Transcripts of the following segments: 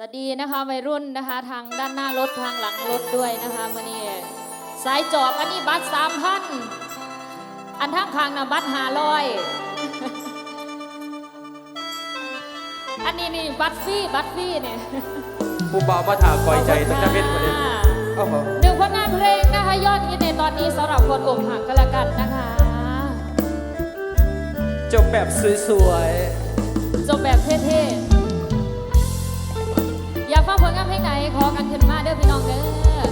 สวัสดีนะคะวัยรุ่นนะคะทางด้านหน้ารถทางหลังรถด้วยนะคะมื่อนี้สายจอบอันนี้บัตรสามพันอันทางคางนะบัตรห้าร้อยอันนี้นี่บัตรฟรีบัตรฟรีเนี่ยผู้บ่าวมาถาคอยใจตั้งแต่เป็นคนเดียวโอ้โหหนึ่งผลงานเพลงนะคะยอดฮิตในตอนนี้สำหรับคนอกหักก็แล้วกันนะคะจบแบบสวยจบแบบเท่ๆอยากฟังผลงานเพลงไหนขอกันขึ้นมาเด้อพี่น้องเด้อ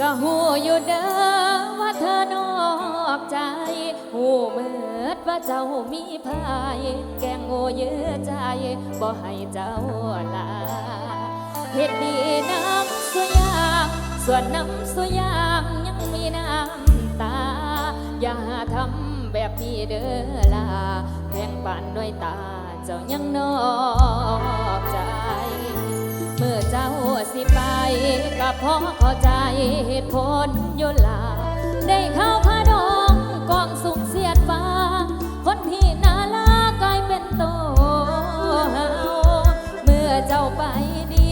ก็หูอยู่เด้อว่าเธอนอกใจหูเมิดว่าเจ้ามีพายแกงโง่เยอะใจบ่ให้เจ้าลาเฮ็ดดีน้ำสุยางส่วนน้ำสุยางยังมีน้ำตา อย่าทำแบบนี้เด้อล่ะแพงปานด้วยตา เจ้ายังนอกใจ เมื่อเจ้าสิไปก็พราะเข้าใจเหตุผลยู่ลา ได้เข้าพาดองกองสุงเสียดฟ้า คนที่น่าลากลายเป็นโตเฮาเมื่อเจ้าไปดี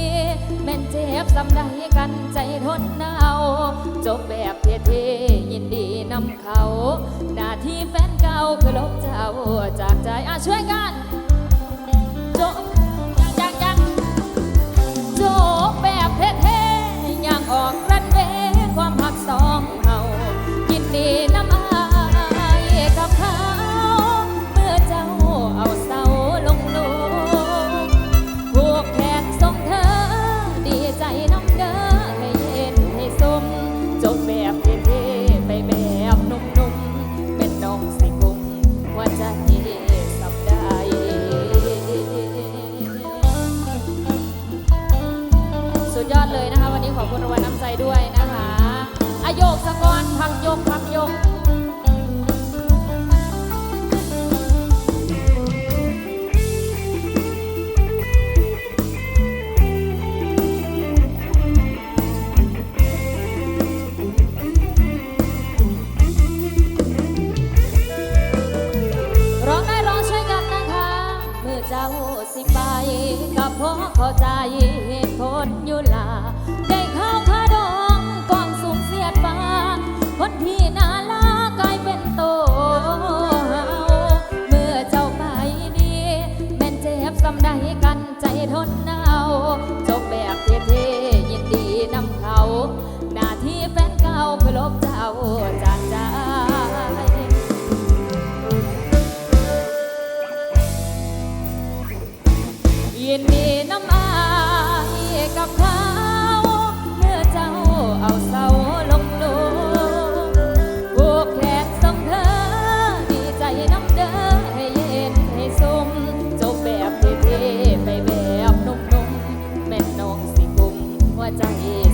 แม่นเจ็บสำใดกันใจทนหนาวจบแบบเท่ๆยินดีนำเขา หน้าที่แฟนเก่าคือลบเจ้าจากใจอะช่วยกัน อย่างออก ยกพักยกร้องได้ร้องช่วยกันนะคะเมื่อเจ้าสิไปก็เพราะเข้าใจเหตุผลอยู่ลาเข้าคา ใจ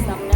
สำ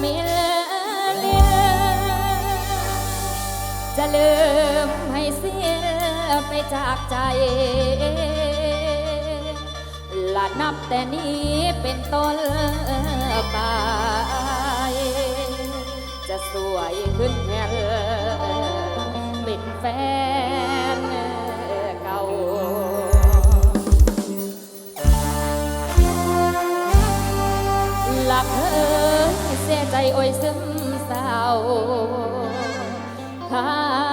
เมลเลียจะลืมให้เสียไปจากใจ ละนับแต่นี้เป็นต้นไป จะสวยขึ้นแค่เป็นแฟนเก่าลักเธอ เสียใจโอ้ยซึมเศร้าค่ะ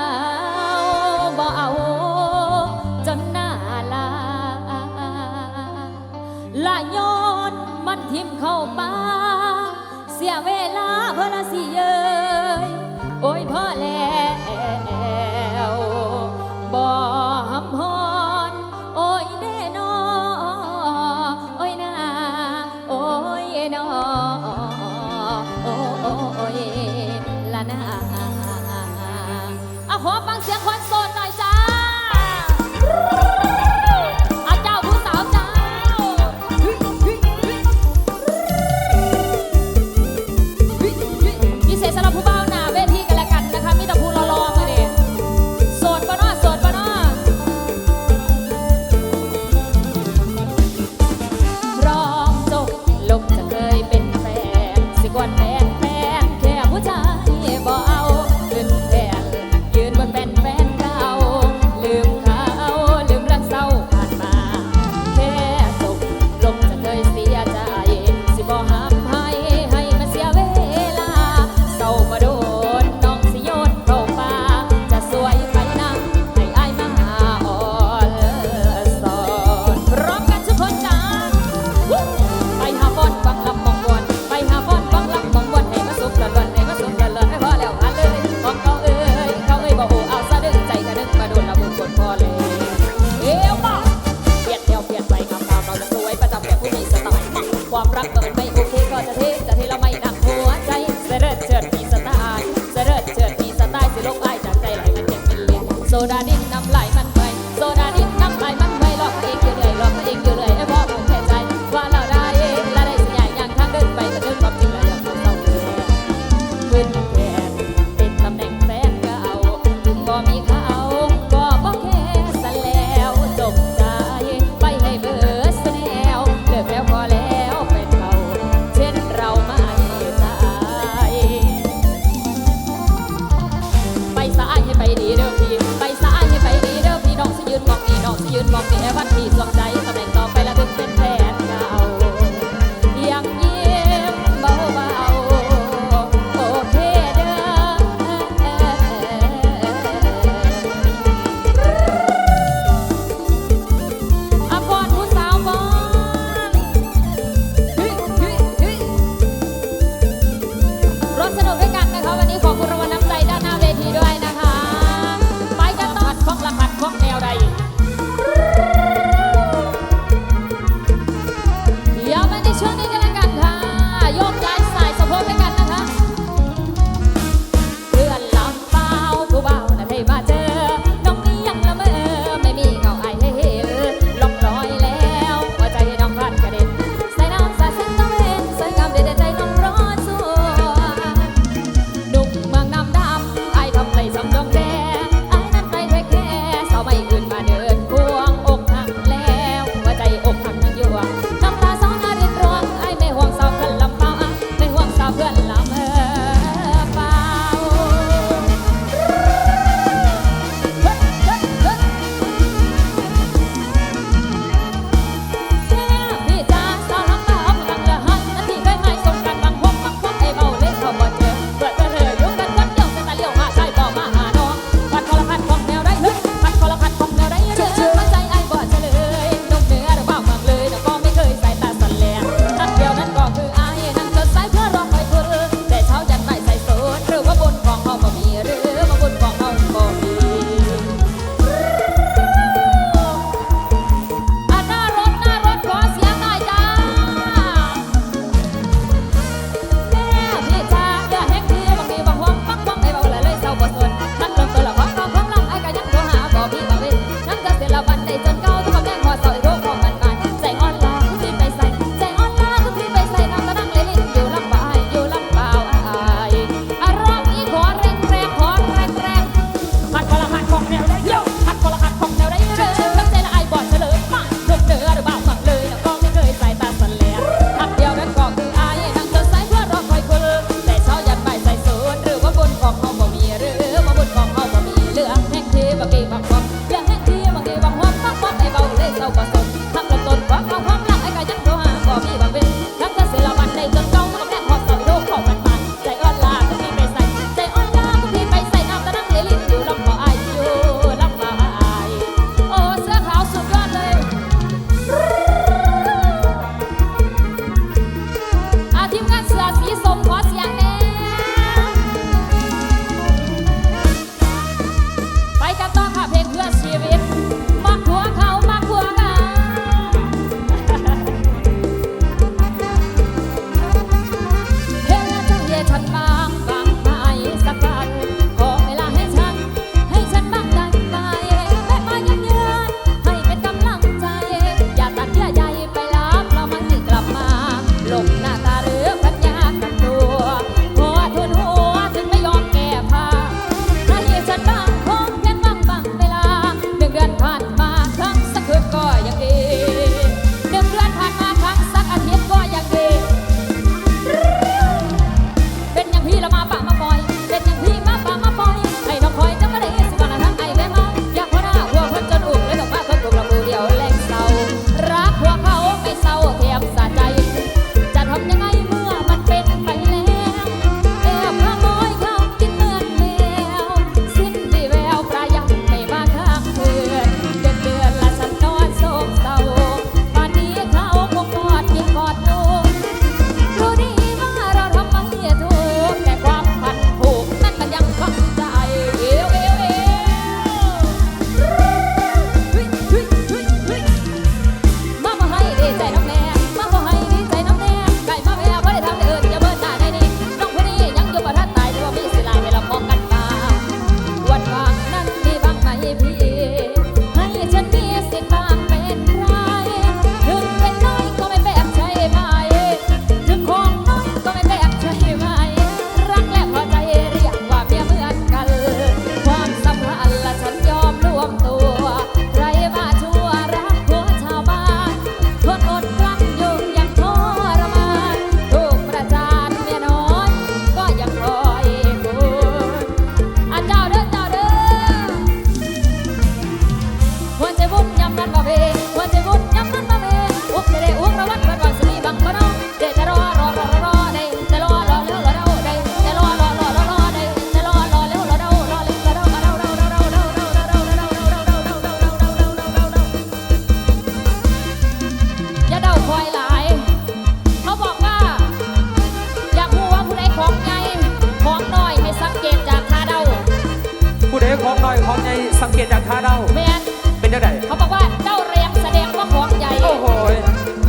ตจากท่าเดาแมนเป็นจังไดเขาบอกว่าเจ้าเรียงแสดงว่าของใหญ่โอ้โห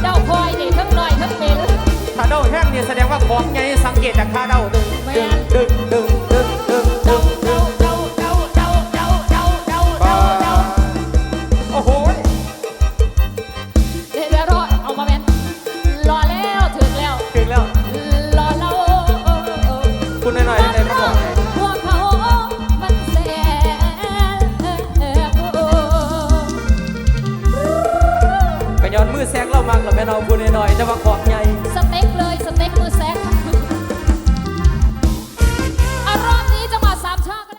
เจ้าคอยนี่ทั้งน้อยทั้งเป็นท่าเดาแห้งเนี่ยแสดงว่าของไงสังเกตจากท่าเดาดึงแม่ดึงดึงดึง этого хора.